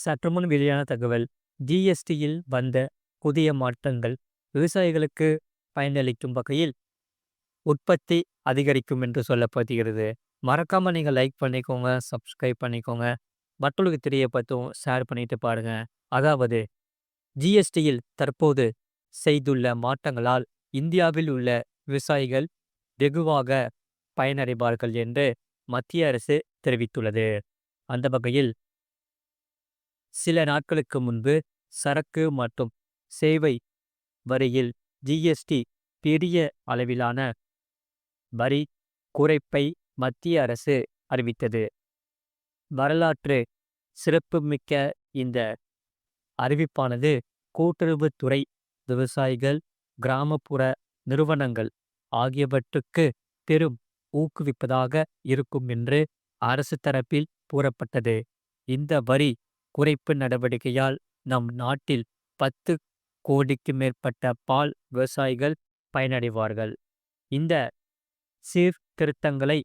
சற்றுமுன் வெளியான தகவல் ஜிஎஸ்டியில் வந்த புதிய மாற்றங்கள் விவசாயிகளுக்கு பயனளிக்கும் வகையில் உற்பத்தி அதிகரிக்கும் என்று சொல்லப்படுகிறது. மறக்காமல் நீங்க லைக் பண்ணிக்கோங்க சப்ஸ்கிரைப் பண்ணிக்கோங்க. மற்றவர்களுக்கு பார்த்தும் ஷேர் பண்ணிட்டு பாருங்க. அதாவது ஜிஎஸ்டியில் தற்போது செய்துள்ள மாற்றங்களால் இந்தியாவில் உள்ள விவசாயிகள் வெகுவாக பயனடைவார்கள் என்று மத்திய அரசு தெரிவித்துள்ளது. அந்த வகையில் சில நாட்களுக்கு முன்பு சரக்கு மற்றும் சேவை வரியில் ஜிஎஸ்டி பெரிய அளவிலான வரி குறைப்பை மத்திய அரசு அறிவித்தது. வரலாற்று சிறப்புமிக்க இந்த அறிவிப்பானது கூட்டுறவுத்துறை விவசாயிகள் கிராமப்புற நிறுவனங்கள் ஆகியவற்றுக்கு பெரும் ஊக்குவிப்பதாக இருக்கும் என்று அரசு தரப்பில் கூறப்பட்டது. இந்த வரி குறைப்பு நடவடிக்கையால் நம் நாட்டில் பத்து கோடிக்கு மேற்பட்ட பால் விவசாயிகள் பயனடைவார்கள். இந்த சீர்திருத்தங்களை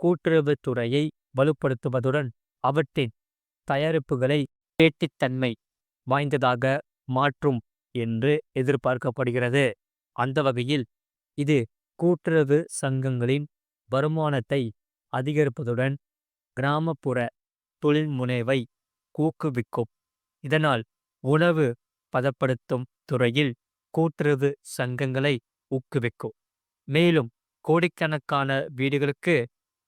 கூட்டுறவுத்துறையை வலுப்படுத்துவதுடன் அவற்றின் தயாரிப்புகளை பேட்டித்தன்மை வாய்ந்ததாக மாற்றும் என்று எதிர்பார்க்கப்படுகிறது. அந்த வகையில் இது கூட்டுறவு சங்கங்களின் வருமானத்தை அதிகரிப்பதுடன் கிராமப்புற தொழில் முனைவை ஊக்குவிக்கும். இதனால் உணவு பதப்படுத்தும் துறையில் கூட்டுறவு சங்கங்களை ஊக்குவிக்கும். மேலும் கோடிக்கணக்கான வீடுகளுக்கு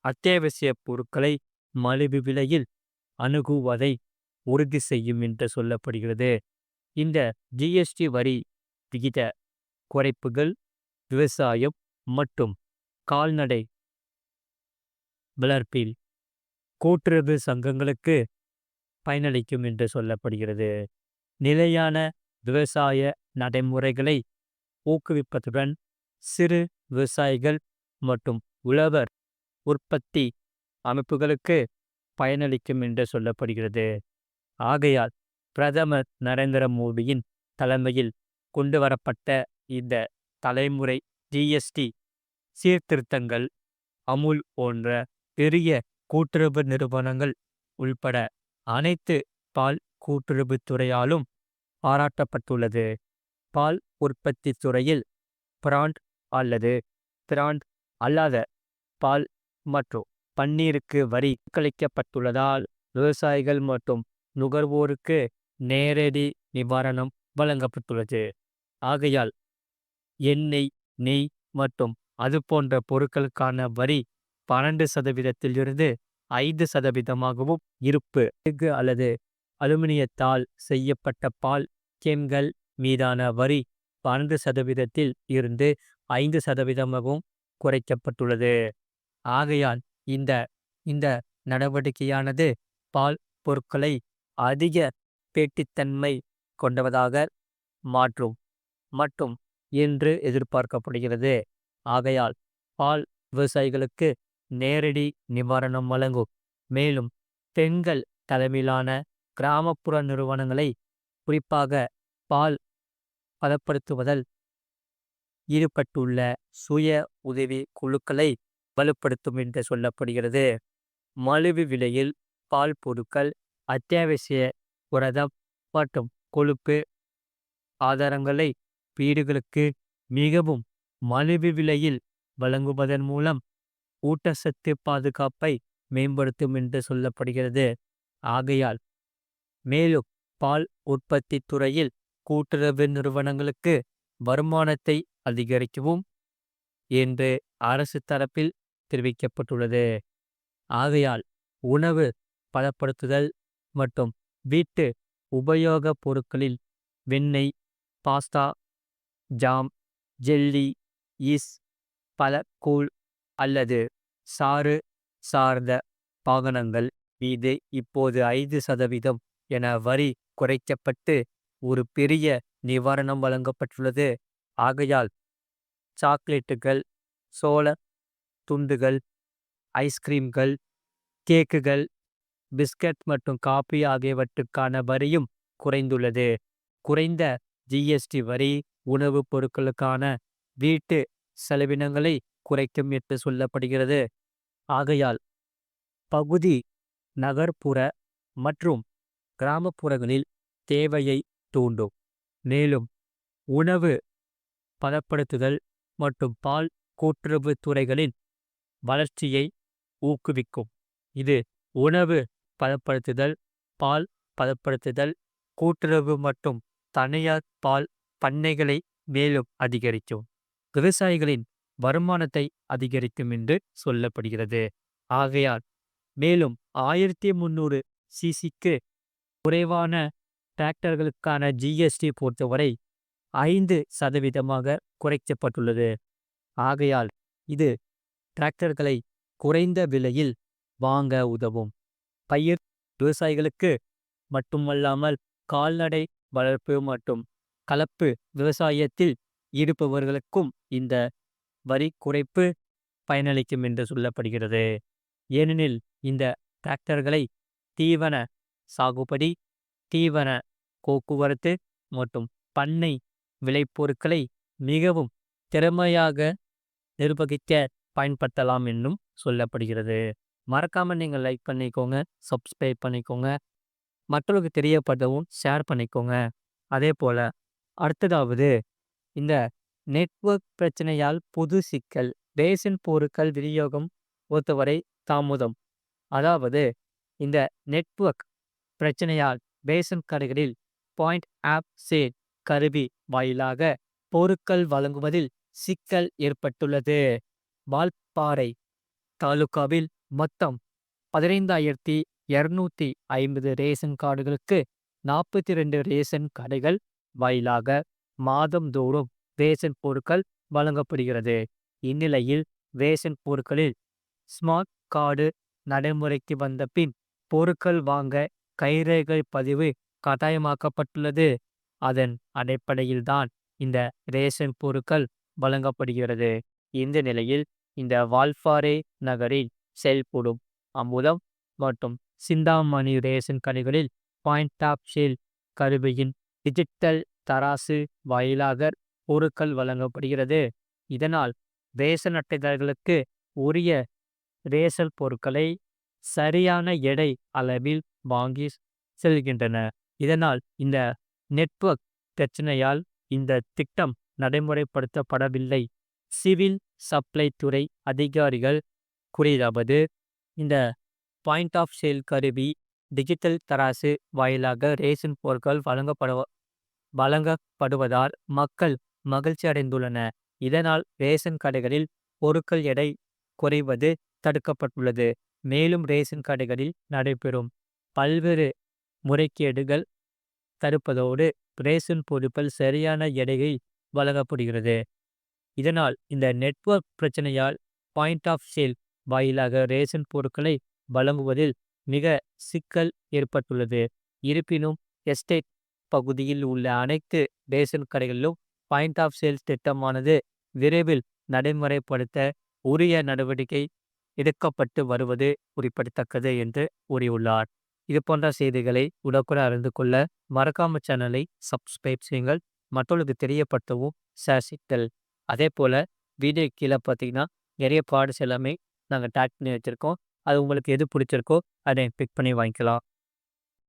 அத்தியாவசிய பொருட்களை மலிவு விலையில் அணுகுவதை உறுதி செய்யும் என்று சொல்லப்படுகிறது. இந்த ஜிஎஸ்டி வரி விகித குறைப்புகள் விவசாயம் மற்றும் கால்நடை வளர்ப்பில் கூட்டுறவு சங்கங்களுக்கு பயனளிக்கும் என்று சொல்லப்படுகிறது. நிலையான விவசாய நடைமுறைகளை ஊக்குவிப்பதுடன் சிறு விவசாயிகள் மற்றும் உழவர் உற்பத்தி அமைப்புகளுக்கு பயனளிக்கும் என்று சொல்லப்படுகிறது. ஆகையால் பிரதமர் நரேந்திர மோடியின் தலைமையில் கொண்டு வரப்பட்ட இந்த தலைமுறை ஜிஎஸ்டி சீர்திருத்தங்கள் அமுல் போன்ற பெரிய கூட்டுறவு நிறுவனங்கள் உள்பட அனைத்து பால் கூட்டுறவுத் துறையாலும் பாராட்டப்பட்டுள்ளது. பால் உற்பத்தி துறையில் பிராண்ட் அல்லது பிராண்ட் அல்லாத பால் மற்றும் பன்னீருக்கு வரி கழிக்கப்பட்டுள்ளதால் விவசாயிகள் மற்றும் நுகர்வோருக்கு நேரடி நிவாரணம் வழங்கப்பட்டுள்ளது. ஆகையால் எண்ணெய் நெய் மற்றும் அது போன்ற பொருட்களுக்கான வரி பன்னெண்டு சதவீதத்திலிருந்து ஐந்து சதவீதமாகவும் இருப்பு. எஃகு அல்லது அலுமினியத்தால் செய்யப்பட்ட பால் கேம்கள் மீதான வரி பன்னெண்டு சதவீதத்தில் இருந்து ஐந்து சதவீதமாகவும் குறைக்கப்பட்டுள்ளது. ஆகையால் இந்த இந்த நடவடிக்கையானது பால் பொருட்களை அதிக பேட்டித்தன்மை கொண்டவதாக மாற்றும் மற்றும் என்று எதிர்பார்க்கப்படுகிறது. ஆகையால் பால் விவசாயிகளுக்கு நேரடி நிவாரணம் வழங்கும். மேலும் பெண்கள் தலைமையிலான கிராமப்புற நிறுவனங்களை குறிப்பாக பால் பதப்படுத்துவதில் ஈடுபட்டுள்ள சுய உதவி குழுக்களை வலுப்படுத்தும் என்று சொல்லப்படுகிறது. மலிவு விலையில் பால் பொருட்கள் அத்தியாவசிய புரதம் மற்றும் கொழுப்பு ஆதாரங்களை வீடுகளுக்கு மிகவும் மலிவு விலையில் வழங்குவதன் மூலம் ஊட்டச்சத்து பாதுகாப்பை மேம்படுத்தும் என்று சொல்லப்படுகிறது. ஆகையால் மேலும் பால் உற்பத்தி துறையில் கூட்டுறவு நிறுவனங்களுக்கு வருமானத்தை அதிகரிக்கவும் என்று அரசு தரப்பில் தெரிவிக்கப்பட்டுள்ளது. ஆகையால் உணவு பதப்படுத்துதல் மற்றும் வீட்டு உபயோகப் பொருட்களில் வெண்ணெய் பாஸ்தா ஜாம் ஜெல்லி ஈஸ் கூழ் அல்லது சாறு சார்ந்த பாகனங்கள் மீது இப்போது ஐந்து சதவீதம் என வரி குறைக்கப்பட்டு ஒரு பெரிய நிவாரணம் வழங்கப்பட்டுள்ளது. ஆகையால் சாக்லேட்டுகள் சோள துண்டுகள் ஐஸ்கிரீம்கள் கேக்குகள் பிஸ்கட் மற்றும் காபி ஆகியவற்றுக்கான வரியும் குறைந்துள்ளது. குறைந்த ஜிஎஸ்டி வரி உணவுப் பொருட்களுக்கான வீட்டு செலவினங்களை குறைக்கும் என்று சொல்லப்படுகிறது. ஆகையால் பகுதி நகர்ப்புற மற்றும் கிராமப்புறங்களில் தேவையை தூண்டும். மேலும் உணவு பதப்படுத்துதல் மற்றும் பால் கூட்டுறவு துறைகளின் வளர்ச்சியை ஊக்குவிக்கும். இது உணவு பதப்படுத்துதல் பால் பதப்படுத்துதல் கூட்டுறவு மற்றும் தனியார் பால் பண்ணைகளை மேலும் அதிகரிக்கும். விவசாயிகளின் வருமானத்தை அதிகரிக்கும் என்று சொல்லப்படுகிறது. ஆகையால் மேலும் ஆயிரத்தி முந்நூறு சிசிக்கு குறைவான டிராக்டர்களுக்கான ஜிஎஸ்டி பொறுத்தவரை ஐந்து சதவீதமாக குறைக்கப்பட்டுள்ளது. ஆகையால் இது டிராக்டர்களை குறைந்த விலையில் வாங்க உதவும். பயிர் விவசாயிகளுக்கு மட்டுமல்லாமல் கால்நடை வளர்ப்பு மற்றும் கலப்பு விவசாயத்தில் ஈடுபவர்களுக்கும் இந்த வரி குறைப்பு பயனளிக்கும் என்று சொல்லப்படுகிறது. ஏனெனில் இந்த டிராக்டர்களை தீவன சாகுபடி தீவன போக்குவரத்து மற்றும் பண்ணை விளைபொருட்களை மிகவும் திறமையாக நிர்வகிக்க பயன்படுத்தலாம் என்றும் சொல்லப்படுகிறது. மறக்காம நீங்கள் லைக் பண்ணிக்கோங்க சப்ஸ்கிரைப் பண்ணிக்கோங்க. மற்றவர்களுக்கு தெரியப்படவும் ஷேர் பண்ணிக்கோங்க. அதே போல அடுத்ததாவது இந்த நெட்வொர்க் பிரச்சனையால் புது சிக்கல் ரேஷன் பொருட்கள் விநியோகம் பொறுத்தவரை தாமதம். அதாவது இந்த நெட்வொர்க் பிரச்சனையால் ரேஷன் கடைகளில் பாயிண்ட் ஆப் சேல் கருவி வாயிலாக பொருட்கள் வழங்குவதில் சிக்கல் ஏற்பட்டுள்ளது. வால்பாறை தாலுகாவில் மொத்தம் பதினைந்தாயிரத்தி இருநூத்தி ஐம்பது ரேஷன் கார்டுகளுக்கு நாற்பத்தி ரெண்டு ரேஷன் கடைகள் வாயிலாக மாதந்தோறும் ரேஷன் பொருட்கள் வழங்கப்படுகிறது. இந்நிலையில் ரேஷன் பொருட்களில் ஸ்மார்ட் கார்டு நடைமுறைக்கு வந்த பின் பொருட்கள் வாங்க கைரேகை பதிவு கட்டாயமாக்கப்பட்டுள்ளது. அதன் அடிப்படையில்தான் இந்த ரேஷன் பொருட்கள் வழங்கப்படுகிறது. இந்த நிலையில் இந்த வால்பாறை நகரில் செயல்படும் அமுதம் மற்றும் சிந்தாமணி ரேஷன் கடைகளில் பாயிண்ட் ஆஃப் ஷேல் கருவியின் டிஜிட்டல் தராசு வாயிலாக பொருட்கள் வழங்கப்படுகிறது. இதனால் ரேஷன் அட்டைதாரர்களுக்கு உரிய ரேஷன் பொருட்களை சரியான எடை அளவில் வாங்கி செல்கின்றன. இதனால் இந்த நெட்வொர்க் பிரச்சனையால் இந்த திட்டம் நடைமுறைப்படுத்தப்படவில்லை. சிவில் சப்ளை துறை அதிகாரிகள் கூறியதாவது இந்த பாயிண்ட் ஆஃப் சேல் கருவி டிஜிட்டல் தராசு வாயிலாக ரேஷன் பொருட்கள் வழங்கப்பட வழங்கப்படுவதால் மக்கள் மகிழ்ச்சி அடைந்துள்ளன. இதனால் ரேஷன் கடைகளில் பொருட்கள் எடை குறைவது தடுக்கப்பட்டுள்ளது. மேலும் ரேஷன் கடைகளில் நடைபெறும் பல்வேறு முறைகேடுகள் தடுப்பதோடு ரேஷன் பொருட்கள் சரியான எடையை வழங்கப்படுகிறது. இதனால் இந்த நெட்வொர்க் பிரச்சனையால் பாயிண்ட் ஆஃப் சேல் வாயிலாக ரேஷன் பொருட்களை வழங்குவதில் மிக சிக்கல் ஏற்பட்டுள்ளது. இருப்பினும் எஸ்டேட் பகுதியில் உள்ள அனைத்து ரேஷன் கடைகளிலும் பாயிண்ட் ஆஃப் சேல்ஸ் திட்டமானது விரைவில் நடைமுறைப்படுத்த உரிய நடவடிக்கை எடுக்கப்பட்டு வருவது குறிப்பிடத்தக்கது என்று கூறியுள்ளார். இது போன்ற செய்திகளை உடனுக்குடன் அறிந்து கொள்ள மறக்காம சேனலை சப்ஸ்கிரைப் செய்யுங்கள். மற்றவர்களுக்கு தெரியப்படுத்தவும் சேசித்தல். அதே போல் வீடியோ கீழே பார்த்தீங்கன்னா நிறைய ப்ராடக்ட்ஸ் எல்லாமே நாங்கள் டேக் பண்ணி வச்சுருக்கோம். அது உங்களுக்கு எது பிடிச்சிருக்கோ அதை பிக் பண்ணி வாங்கிக்கலாம்.